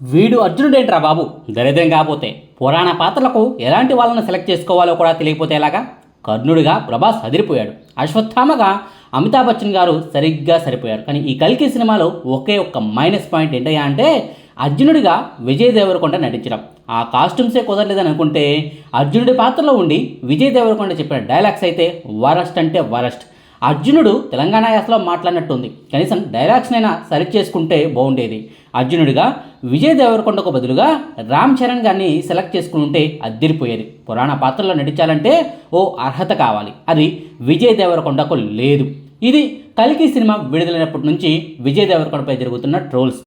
వీడు అర్జునుడేంట్రా బాబు? దరిద్రం కాకపోతే పురాణ పాత్రలకు ఎలాంటి వాళ్ళని సెలెక్ట్ చేసుకోవాలో కూడా తెలియకపోతే ఎలాగా? కర్ణుడిగా ప్రభాస్ అదిరిపోయాడు. అశ్వత్థామగా అమితాబ్ బచ్చన్ గారు సరిగ్గా సరిపోయారు. కానీ ఈ కల్కి సినిమాలో ఒకే ఒక్క మైనస్ పాయింట్ ఏంటయ్యా అంటే అర్జునుడిగా విజయ్ దేవరకొండ నటించడం. ఆ కాస్ట్యూమ్సే కుదరలేదని అనుకుంటే అర్జునుడి పాత్రలో ఉండి విజయ్ దేవరకొండ చెప్పిన డైలాగ్స్ అయితే వరస్ట్ అంటే వరస్ట్. అర్జునుడు తెలంగాణ యాసలో మాట్లాడినట్టుంది. కనీసం డైలాగ్స్నైనా సరి చేసుకుంటే బాగుండేది. అర్జునుడిగా విజయ్ దేవరకొండకు బదులుగా రామ్ చరణ్ గారిని సెలెక్ట్ చేసుకుని ఉంటే అద్దిరిపోయేది. పురాణ పాత్రలో నటించాలంటే ఓ అర్హత కావాలి. అది విజయ్ దేవరకొండకు లేదు. ఇది కలికి సినిమా విడుదలైనప్పటి నుంచి విజయ్ దేవరకొండపై జరుగుతున్న ట్రోల్స్.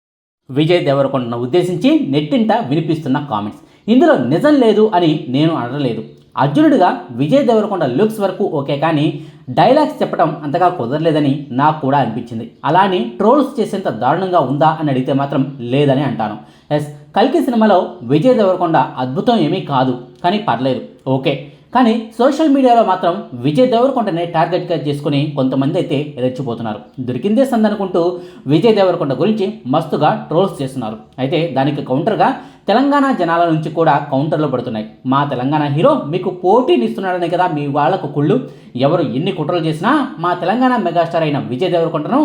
విజయ్ దేవరకొండను ఉద్దేశించి నెట్టింట వినిపిస్తున్న కామెంట్స్. ఇందులో నిజం లేదు అని నేను అనలేదు అర్జునుడిగా విజయ్ దేవరకొండ లుక్స్ వరకు ఓకే కానీ డైలాగ్స్ చెప్పడం అంతగా కుదరలేదని నాకు కూడా అనిపించింది. అలా అని ట్రోల్స్ చేసేంత దారుణంగా ఉందా అని అడిగితే మాత్రం లేదని అంటాను. ఎస్ కల్కి సినిమాలో విజయ్ దేవరకొండ అద్భుతం ఏమీ కాదు కానీ పర్లేదు ఓకే. కానీ సోషల్ మీడియాలో మాత్రం విజయ్ దేవరకొండనే టార్గెట్గా చేసుకుని కొంతమంది అయితే రెచ్చిపోతున్నారు. దొరికిందే సందనుకుంటూ విజయ్ దేవరకొండ గురించి మస్తుగా ట్రోల్స్ చేస్తున్నారు. అయితే దానికి కౌంటర్గా తెలంగాణ జనాల నుంచి కూడా కౌంటర్లు పడుతున్నాయి. మా తెలంగాణ హీరో మీకు పోటీనిస్తున్నాడనే కదా మీ వాళ్ళకు కుళ్ళు. ఎవరు ఎన్ని కుట్రలు చేసినా మా తెలంగాణ మెగాస్టార్ అయిన విజయ్ దేవరకొండను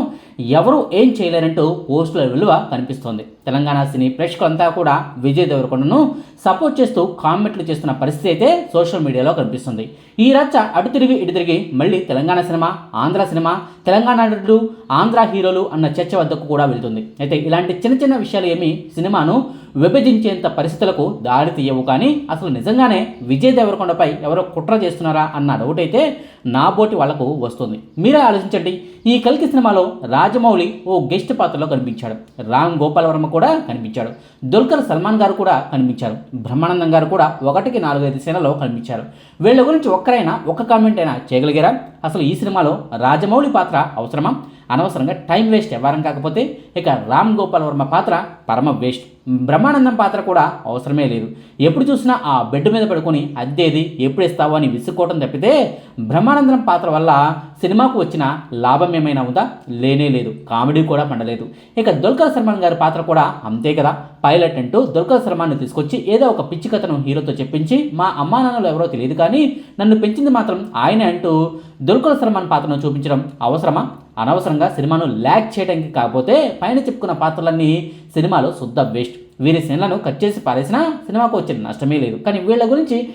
ఎవరు ఏం చేయలేరంటూ పోస్టుల విలువ కనిపిస్తోంది. తెలంగాణ సినీ ప్రేక్షకులంతా కూడా విజయ్ దేవరకొండను సపోర్ట్ చేస్తూ కామెంట్లు చేస్తున్న పరిస్థితి అయితే సోషల్ మీడియాలో కనిపిస్తుంది. ఈ రచ్చ అటు తిరిగి ఇటు తిరిగి మళ్ళీ తెలంగాణ సినిమా ఆంధ్ర సినిమా తెలంగాణ నటులు ఆంధ్ర హీరోలు అన్న చర్చ వద్దకు కూడా వెళ్తుంది. అయితే ఇలాంటి చిన్న చిన్న విషయాలు ఏమి సినిమాను విభజించేంత పరిస్థితులకు దారి తీయవు కానీ అసలు నిజంగానే విజయ్ దేవరకొండపై ఎవరో కుట్ర చేస్తున్నారా అన్న డౌట్ అయితే నా బోటి వాళ్ళకు వస్తుంది. మీరే ఆలోచించండి. ఈ కల్కి సినిమాలో రాజమౌళి ఓ గెస్ట్ పాత్రలో కనిపించాడు. రామ్ గోపాల్ వర్మ కూడా కనిపించాడు. దుల్కర్ సల్మాన్ గారు కూడా కనిపించారు. బ్రహ్మానందం గారు కూడా ఒకటికి నాలుగైదు సీనలో కనిపించారు. వీళ్ళ గురించి ఒక్కరైనా ఒక్క కామెంట్ అయినా చేయగలిగారా? అసలు ఈ సినిమాలో రాజమౌళి పాత్ర అవసరమా? అనవసరంగా టైం వేస్ట్ ఎవరం కాకపోతే ఇక రామ్ గోపాల్ వర్మ పాత్ర పరమ వేస్ట్ బ్రహ్మానందం పాత్ర కూడా అవసరమే లేదు. ఎప్పుడు చూసినా ఆ బెడ్ మీద పడుకొని అద్దేది ఎప్పుడు ఇస్తావో అని విసుక్కోవటం తప్పితే బ్రహ్మానందం పాత్ర వల్ల సినిమాకు వచ్చిన లాభం ఏమైనా ఉందా? లేనే లేదు. కామెడీ కూడా పండలేదు. ఇక దుల్కర్ సల్మాన్ గారి పాత్ర కూడా అంతే కదా. పైలట్ అంటూ దుల్కర్ సల్మాన్ని తీసుకొచ్చి ఏదో ఒక పిచ్చి కథను హీరోతో చెప్పించి మా అమ్మా నాన్నలు ఎవరో తెలియదు కానీ నన్ను పెంచింది మాత్రం ఆయనే అంటూ దుల్కర్ సల్మాన్ పాత్రను చూపించడం అవసరమా? అనవసరంగా సినిమాను ల్యాక్ చేయడానికి కాకపోతే పైన చెప్పుకున్న పాత్రలన్నీ సినిమాలో శుద్ధ వేస్ట్. వీరి సీన్లను కట్ చేసి పారేసినా సినిమాకు వచ్చిన నష్టమే లేదు. కానీ వీళ్ళ గురించి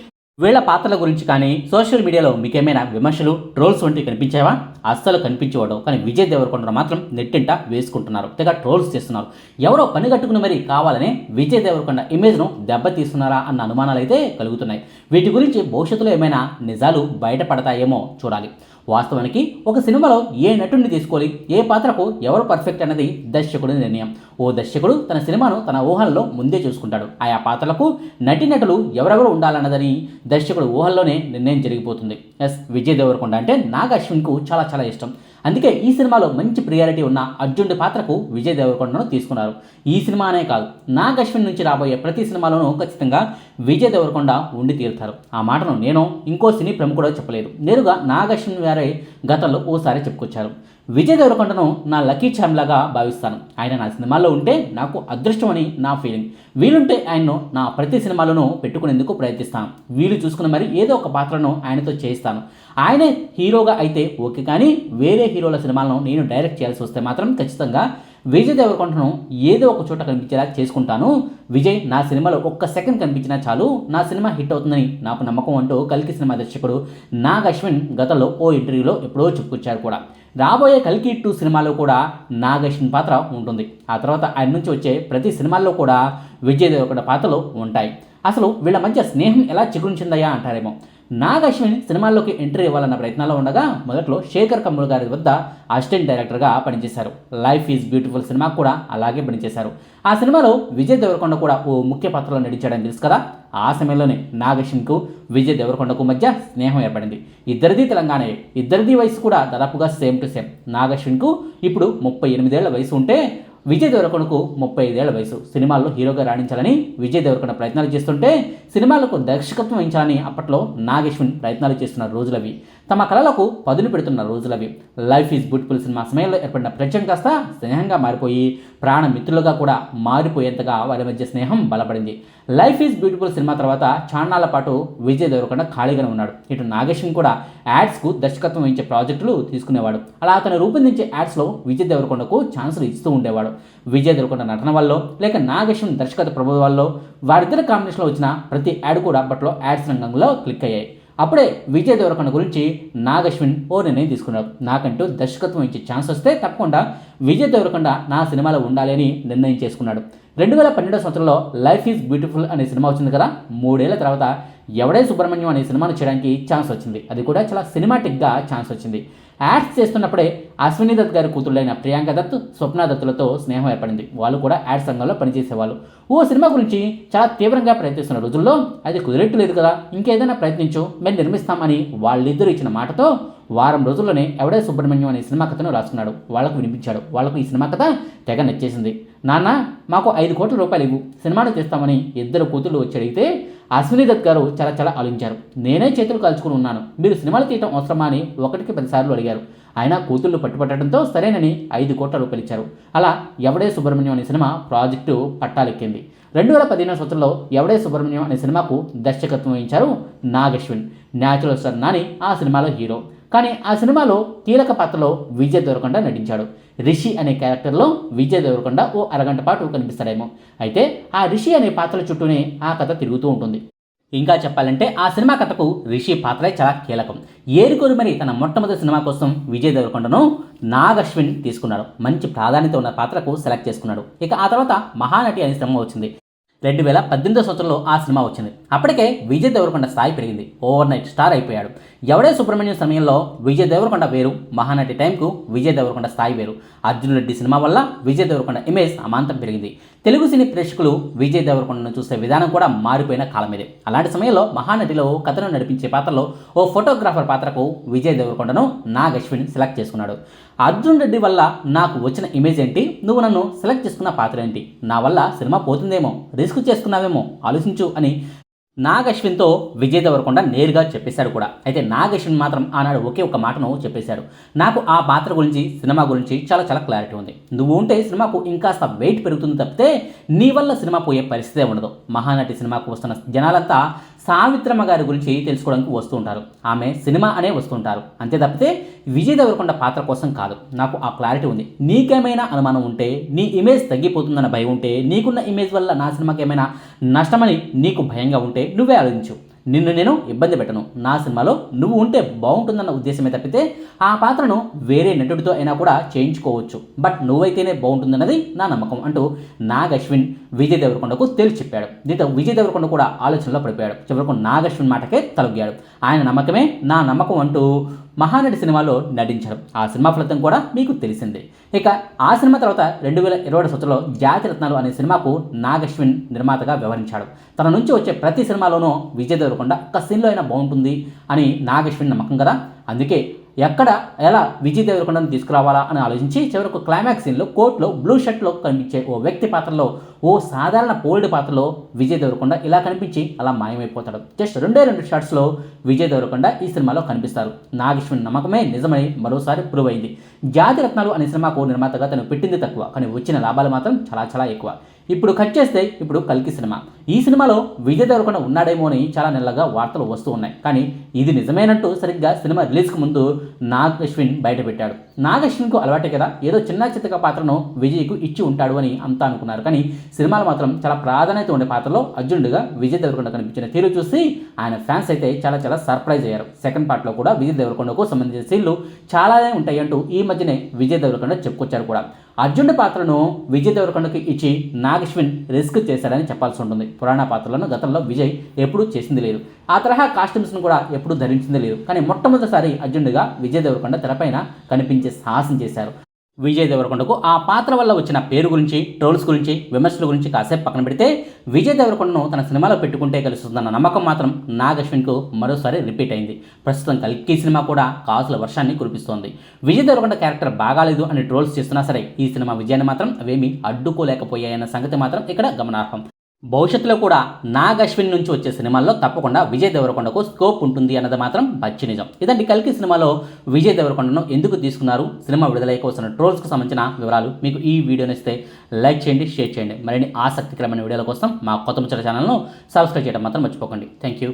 వీళ్ళ పాత్రల గురించి కానీ సోషల్ మీడియాలో మీకేమైనా విమర్శలు ట్రోల్స్ వంటివి కనిపించావా అస్సలు కనిపించేవాడు కానీ విజయ్ దేవరకొండ మాత్రం నెట్టింట వేసుకుంటున్నారు. తెగ ట్రోల్స్ చేస్తున్నారు. ఎవరో పని కట్టుకుని మరీ కావాలనే విజయ్ దేవరకొండ ఇమేజ్ను దెబ్బతీస్తున్నారా అన్న అనుమానాలు అయితే కలుగుతున్నాయి. వీటి గురించి భవిష్యత్తులో ఏమైనా నిజాలు బయటపడతాయేమో చూడాలి. వాస్తవానికి ఒక సినిమాలో ఏ నటుడిని తీసుకోవాలి? ఏ పాత్రకు ఎవరు పర్ఫెక్ట్ అన్నది దర్శకుడి నిర్ణయం. ఓ దర్శకుడు తన సినిమాను తన ఊహల్లో ముందే చూసుకుంటాడు. ఆయా పాత్రలకు నటీనటులు ఎవరెవరు ఉండాలన్నదని దర్శకుడు ఊహల్లోనే నిర్ణయం జరిగిపోతుంది. ఎస్ విజయ్ దేవరకొండ అంటే నాగ్ అశ్విన్కు చాలా చాలా ఇష్టం. అందుకే ఈ సినిమాలో మంచి ప్రియారిటీ ఉన్న అర్జునుడి పాత్రకు విజయ్ దేవరకొండను తీసుకున్నారు. ఈ సినిమానే కాదు నాగ్ అశ్విన్ నుంచి రాబోయే ప్రతి సినిమాలోనూ ఖచ్చితంగా విజయ్ దేవరకొండ ఉండి తీరుతారు. ఆ మాటను నేను ఇంకో సినీ ప్రముఖుడో చెప్పలేదు. నేరుగా నాగ్ అశ్విన్ వారే గతంలో ఓసారి చెప్పుకొచ్చారు. విజయ్ దేవరకొండను నా లక్కీ ఛామ్ లాగా భావిస్తాను. ఆయన నా సినిమాల్లో ఉంటే నాకు అదృష్టం అని నా ఫీలింగ్. వీలుంటే ఆయన్ను నా ప్రతి సినిమాలోనూ పెట్టుకునేందుకు ప్రయత్నిస్తాను. వీలు చూసుకుని మరి ఏదో ఒక పాత్రను ఆయనతో చేయిస్తాను. ఆయనే హీరోగా అయితే ఓకే కానీ వేరే హీరోల సినిమాలను నేను డైరెక్ట్ చేయాల్సి వస్తే మాత్రం ఖచ్చితంగా విజయ్ దేవరకొండను ఏదో ఒక చోట కనిపించేలా చేసుకుంటాను. విజయ్ నా సినిమాలో ఒక్క సెకండ్ కనిపించినా చాలు నా సినిమా హిట్ అవుతుందని నాకు నమ్మకం అంటూ కల్కి సినిమా దర్శకుడు నాగ్ అశ్విన్ గతంలో ఓ ఇంటర్వ్యూలో ఎప్పుడో చెప్పుకొచ్చారు కూడా. రాబోయే కల్కి టూ సినిమాలో కూడా నాగ్ అశ్విన్ పాత్ర ఉంటుంది. ఆ తర్వాత ఆయన నుంచి వచ్చే ప్రతి సినిమాల్లో కూడా విజయ్ దేవరకొండ పాత్రలు ఉంటాయి. అసలు వీళ్ళ మధ్య స్నేహం ఎలా చిగురించిందయ్యా అంటారేమో. నాగ్ అశ్విన్ సినిమాల్లోకి ఎంట్రీ ఇవ్వాలన్న ప్రయత్నాల్లో ఉండగా మొదట్లో శేఖర్ కమ్ముల్ గారి వద్ద అసిస్టెంట్ డైరెక్టర్గా పనిచేశారు. లైఫ్ ఈజ్ బ్యూటిఫుల్ సినిమా కూడా అలాగే పనిచేశారు. ఆ సినిమాలో విజయ్ దేవరకొండ కూడా ఓ ముఖ్య పాత్రలో నటించడం తెలుసు కదా? ఆ సమయంలోనే నాగ్ విజయ్ దేవరకొండకు మధ్య స్నేహం ఏర్పడింది. ఇద్దరిది తెలంగాణయే ఇద్దరిది వయసు కూడా దాదాపుగా సేమ్ టు సేమ్. నాగ్ ఇప్పుడు ముప్పై ఎనిమిదేళ్ళ వయసు ఉంటే విజయ్ దేవరకొండకు ముప్పై ఐదేళ్ళ వయసు. సినిమాల్లో హీరోగా రాణించాలని విజయ్ దేవరకొండ ప్రయత్నాలు చేస్తుంటే సినిమాలకు దర్శకత్వం వహించాలని అప్పట్లో నాగేశ్వన్ ప్రయత్నాలు చేస్తున్న రోజులవి. తమ కళలకు పదును పెడుతున్న రోజులవి. లైఫ్ ఈజ్ బ్యూటిఫుల్ సినిమా సమయంలో ఏర్పడిన ప్రత్యం కాస్త స్నేహంగా మారిపోయి ప్రాణ మిత్రులుగా కూడా మారిపోయేంతగా వారి మధ్య స్నేహం బలపడింది. లైఫ్ ఈజ్ బ్యూటిఫుల్ సినిమా తర్వాత చాన్నాళ్ళ పాటు విజయ్ దేవరకొండ ఖాళీగానే ఉన్నాడు. ఇటు నాగేశ్వన్ కూడా యాడ్స్కు దర్శకత్వం వహించే ప్రాజెక్టులు తీసుకునేవాడు. అలా అతను రూపొందించే యాడ్స్లో విజయ్ దేవరకొండకు ఛాన్సులు ఇస్తూ ఉండేవాడు. విజయ్ దేవరకొండ నటన వల్ల లేక నాగేశ్వన్ దర్శకత్వ ప్రభు వల్ల వారిద్దరి కాంబినేషన్లో వచ్చిన ప్రతి యాడ్ కూడా అప్పట్లో యాడ్స్ రంగంలో క్లిక్ అయ్యాయి. అప్పుడే విజయ్ దేవరకొండ గురించి నాగశ్విన్ ఓ నిర్ణయం తీసుకున్నాడు నాకంటూ దర్శకత్వం ఇచ్చే ఛాన్స్ వస్తే తప్పకుండా విజయ్ దేవరకొండ నా సినిమాలో ఉండాలి అని నిర్ణయం చేసుకున్నాడు. రెండు వేల పన్నెండో సంవత్సరంలో లైఫ్ ఈజ్ బ్యూటిఫుల్ అనే సినిమా వచ్చింది కదా మూడేళ్ళ తర్వాత ఎవడే సుబ్రహ్మణ్యం అనే సినిమాను చేయడానికి ఛాన్స్ వచ్చింది. అది కూడా చాలా సినిమాటిక్గా ఛాన్స్ వచ్చింది. యాడ్స్ చేస్తున్నప్పుడే అశ్విని దత్ గారి కూతుళ్ళైన ప్రియాంక దత్ స్వప్న దత్తులతో స్నేహం ఏర్పడింది. వాళ్ళు కూడా యాడ్స్ సంఘంలో పనిచేసేవాళ్ళు. ఓ సినిమా గురించి చాలా తీవ్రంగా ప్రయత్నిస్తున్న రోజుల్లో అది కుదిరేట్లేదు కదా. ఇంకేదైనా ప్రయత్నించు మేము నిర్మిస్తామని వాళ్ళిద్దరూ ఇచ్చిన మాటతో వారం రోజుల్లోనే ఎవడే సుబ్రహ్మణ్యం అనే సినిమా కథను రాసుకున్నాడు. వాళ్ళకు వినిపించాడు. వాళ్ళకు ఈ సినిమా కథ తెగ నచ్చేసింది. నాన్న మాకు ఐదు కోట్ల రూపాయలు ఇవ్వు. సినిమాను చేస్తామని ఇద్దరు కూతుళ్ళు వచ్చి అడిగితే అశ్విని దత్ గారు చాలా చాలా ఆలోచించారు. నేనే చేతులు కాల్చుకుని ఉన్నాను. మీరు సినిమాలు తీయటం అవసరమా అని ఒకటికి పదిసార్లు అడిగారు. ఆయన కూతుళ్ళు పట్టుపట్టడంతో సరేనని ఐదు కోట్ల రూపాయలు ఇచ్చారు. అలా ఎవడే సుబ్రహ్మణ్యం అనే సినిమా ప్రాజెక్టు పట్టాలెక్కింది. రెండు వేల పదిహేను సంవత్సరంలో ఎవడే సుబ్రహ్మణ్యం అనే సినిమాకు దర్శకత్వం వహించారు నాగశ్విన్. న్యాచురల్ స్టార్ నాని ఆ సినిమాలో హీరో. కానీ ఆ సినిమాలో కీలక పాత్రలో విజయ్ దేవరకొండ నటించాడు. రిషి అనే క్యారెక్టర్లో విజయ్ దేవరకొండ ఓ అరగంట పాటు కనిపిస్తాడేమో. అయితే ఆ రిషి అనే పాత్ర చుట్టూనే ఆ కథ తిరుగుతూ ఉంటుంది. ఇంకా చెప్పాలంటే ఆ సినిమా కథకు రిషి పాత్రే చాలా కీలకం. ఏరుకోరు మరి తన మొట్టమొదటి సినిమా కోసం విజయ్ దేవరకొండను నాగ్ అశ్విన్ తీసుకున్నాడు. మంచి ప్రాధాన్యత ఉన్న పాత్రకు సెలెక్ట్ చేసుకున్నాడు. ఇక ఆ తర్వాత మహానటి అనే సినిమా వచ్చింది. రెండు వేల పద్దెనిమిదో సంవత్సరంలో ఆ సినిమా వచ్చింది. అప్పటికే విజయ్ దేవరకొండ స్థాయి పెరిగింది. ఓవర్ నైట్ స్టార్ అయిపోయాడు. ఎవడే సుబ్రహ్మణ్యం సమయంలో విజయ్ దేవరకొండ వేరు మహానటి టైంకు విజయ్ దేవరకొండ స్థాయి వేరు. అర్జున్ రెడ్డి సినిమా వల్ల విజయ్ దేవరకొండ ఇమేజ్ అమాంతం పెరిగింది. తెలుగు సినీ ప్రేక్షకులు విజయ్ దేవరకొండను చూసే విధానం కూడా మారిపోయిన కాలం ఇది. అలాంటి సమయంలో మహానటిలో కథను నడిపించే పాత్రలో ఓ ఫోటోగ్రాఫర్ పాత్రకు విజయ్ దేవరకొండను నాగ్ అశ్విన్ సెలెక్ట్ చేసుకున్నాడు. అర్జున్ రెడ్డి వల్ల నాకు వచ్చిన ఇమేజ్ ఏంటి? నువ్వు నన్ను సెలెక్ట్ చేసుకున్న పాత్ర ఏంటి? నా వల్ల సినిమా పోతుందేమో? రిస్క్ చేసుకున్నావేమో? ఆలోచించు అని నాగశ్విన్తో విజయ్ దేవరకొండ నేరుగా చెప్పేశాడు కూడా. అయితే నాగశ్విన్ మాత్రం ఆనాడు ఒకే ఒక మాటను చెప్పేశాడు. నాకు ఆ పాత్ర గురించి సినిమా గురించి చాలా చాలా క్లారిటీ ఉంది. నువ్వు ఉంటే సినిమాకు ఇంకాస్త వెయిట్ పెరుగుతుంది తప్పితే నీ వల్ల సినిమా పోయే పరిస్థితే ఉండదు. మహానటి సినిమాకు వస్తున్న జనాలంతా సావిత్రమ్మ గారి గురించి తెలుసుకోవడానికి వస్తూ ఉంటారు ఆమె సినిమా అనే వస్తుంటారు. అంతే తప్పితే విజయ్ దేవరకొండ పాత్ర కోసం కాదు. నాకు ఆ క్లారిటీ ఉంది. నీకేమైనా అనుమానం ఉంటే నీ ఇమేజ్ తగ్గిపోతుందన్న భయం ఉంటే నీకున్న ఇమేజ్ వల్ల నా సినిమాకి ఏమైనా నష్టమని నీకు భయంగా ఉంటే నువ్వే ఆలోచించు. నిన్ను నేను ఇబ్బంది పెట్టను. నా సినిమాలో నువ్వు ఉంటే బాగుంటుందన్న ఉద్దేశమే తప్పితే ఆ పాత్రను వేరే నటుడితో అయినా కూడా చేయించుకోవచ్చు. బట్ నువ్వైతేనే బాగుంటుందన్నది నా నమ్మకం అంటూ నాగ్ అశ్విన్ విజయ్ దేవరకొండకు తేల్చి చెప్పాడు. దీంతో విజయ్ దేవరకొండ కూడా ఆలోచనలో పడిపోయాడు. చివరకు నాగ్ అశ్విన్ మాటకే తలొగ్గాడు. ఆయన నమ్మకమే నా నమ్మకం అంటూ మహానటి సినిమాలో నటించాడు. ఆ సినిమా ఫలితం కూడా మీకు తెలిసిందే. ఇక ఆ సినిమా తర్వాత రెండు వేల ఇరవై సంవత్సరంలో జాతిరత్నాలు అనే సినిమాకు నాగశ్విన్ నిర్మాతగా వ్యవహరించాడు. తన నుంచి వచ్చే ప్రతి సినిమాలోనూ విజయ్ దేవరకొండ ఒక్క సీన్లో అయినా బాగుంటుంది అని నాగశ్విన్ నమ్మకం కదా? అందుకే ఎక్కడ ఎలా విజయ్ దేవరకొండను తీసుకురావాలా అని ఆలోచించి చివరకు క్లైమాక్స్ సీన్లో కోర్టులో బ్లూ షర్ట్లో కనిపించే ఓ వ్యక్తి పాత్రలో ఓ సాధారణ పోల్డ్ పాత్రలో విజయ్ దేవరకొండ ఇలా కనిపించి అలా మాయమైపోతాడు. జస్ట్ రెండే రెండు షాట్స్లో విజయ్ దేవరకొండ ఈ సినిమాలో కనిపిస్తారు. నాగేశ్వరి నమ్మకమే నిజమని మరోసారి ప్రూవ్ అయింది. జాతి రత్నాలు అనే సినిమాకు నిర్మాతగా తను పెట్టింది తక్కువ కానీ వచ్చిన లాభాలు మాత్రం చాలా చాలా ఎక్కువ. ఇప్పుడు కట్ చేస్తే ఇప్పుడు కల్కి సినిమా. ఈ సినిమాలో విజయ్ దేవరకొండ ఉన్నాడేమో అని చాలా నెలలుగా వార్తలు వస్తూ ఉన్నాయి. కానీ ఇది నిజమేనట్టు సరిగ్గా సినిమా రిలీజ్కి ముందు నాగ్ అశ్విన్ బయటపెట్టాడు. నాగ్ అశ్విన్కు అలవాటే కదా ఏదో చిన్న చిత్తక పాత్రను విజయ్కు ఇచ్చి ఉంటాడు అని అంతా అనుకున్నారు. కానీ సినిమాలు మాత్రం చాలా ప్రాధాన్యత ఉండే పాత్రలో అర్జునుడిగా విజయ్ దేవరకొండ కనిపించిన తీరు చూసి ఆయన ఫ్యాన్స్ అయితే చాలా చాలా సర్ప్రైజ్ అయ్యారు. సెకండ్ పార్ట్లో కూడా విజయ్ దేవరకొండకు సంబంధించిన సీన్లు చాలానే ఉంటాయి అంటూ ఈ మధ్యనే విజయ్ దేవరకొండ చెప్పుకొచ్చారు కూడా. అర్జునుడి పాత్రను విజయ్ దేవరకొండకు ఇచ్చి నాగశ్విన్ రిస్క్ చేశాడని చెప్పాల్సి ఉంటుంది. పురాణ పాత్రలను గతంలో విజయ్ ఎప్పుడూ చేసింది లేదు. ఆ తరహా కాస్ట్యూమ్స్ను కూడా ఎప్పుడూ ధరించింది లేదు. కానీ మొట్టమొదటిసారి అర్జునుడిగా విజయ్ దేవరకొండ తెరపైన కనిపించే సాహసం చేశారు. విజయ్ దేవరకొండకు ఆ పాత్ర వల్ల వచ్చిన పేరు గురించి ట్రోల్స్ గురించి విమర్శల గురించి కాసేపు పక్కన పెడితే విజయ్ దేవరకొండను తన సినిమాలో పెట్టుకుంటే కలుస్తుందన్న నమ్మకం మాత్రం నాగ్ అశ్విన్కు మరోసారి రిపీట్ అయింది. ప్రస్తుతం కల్కి సినిమా కూడా కాసుల వర్షాన్ని కురిపిస్తోంది. విజయ్ దేవరకొండ క్యారెక్టర్ బాగాలేదు అని ట్రోల్స్ చేస్తున్నా సరే ఈ సినిమా విజయాన్ని మాత్రం అవేమీ అడ్డుకోలేకపోయాయన్న సంగతి మాత్రం ఇక్కడ గమనార్హం. భవిష్యత్తులో కూడా నాగ్ అశ్విన్ నుంచి వచ్చే సినిమాల్లో తప్పకుండా విజయ్ దేవరకొండకు స్కోప్ ఉంటుంది అన్నది మాత్రం పచ్చి నిజం. ఇదండి కల్కి సినిమాలో విజయ్ దేవరకొండను ఎందుకు తీసుకున్నారు? సినిమా విడుదలయ్యే వస్తున్న ట్రోల్స్కి సంబంధించిన వివరాలు మీకు ఈ వీడియోని ఇస్తే లైక్ చేయండి షేర్ చేయండి. మరిన్ని ఆసక్తికరమైన వీడియోల కోసం మా కొత్త ముచ్చట ఛానల్ను సబ్స్క్రైబ్ చేయడం మాత్రం మర్చిపోకండి. Thank you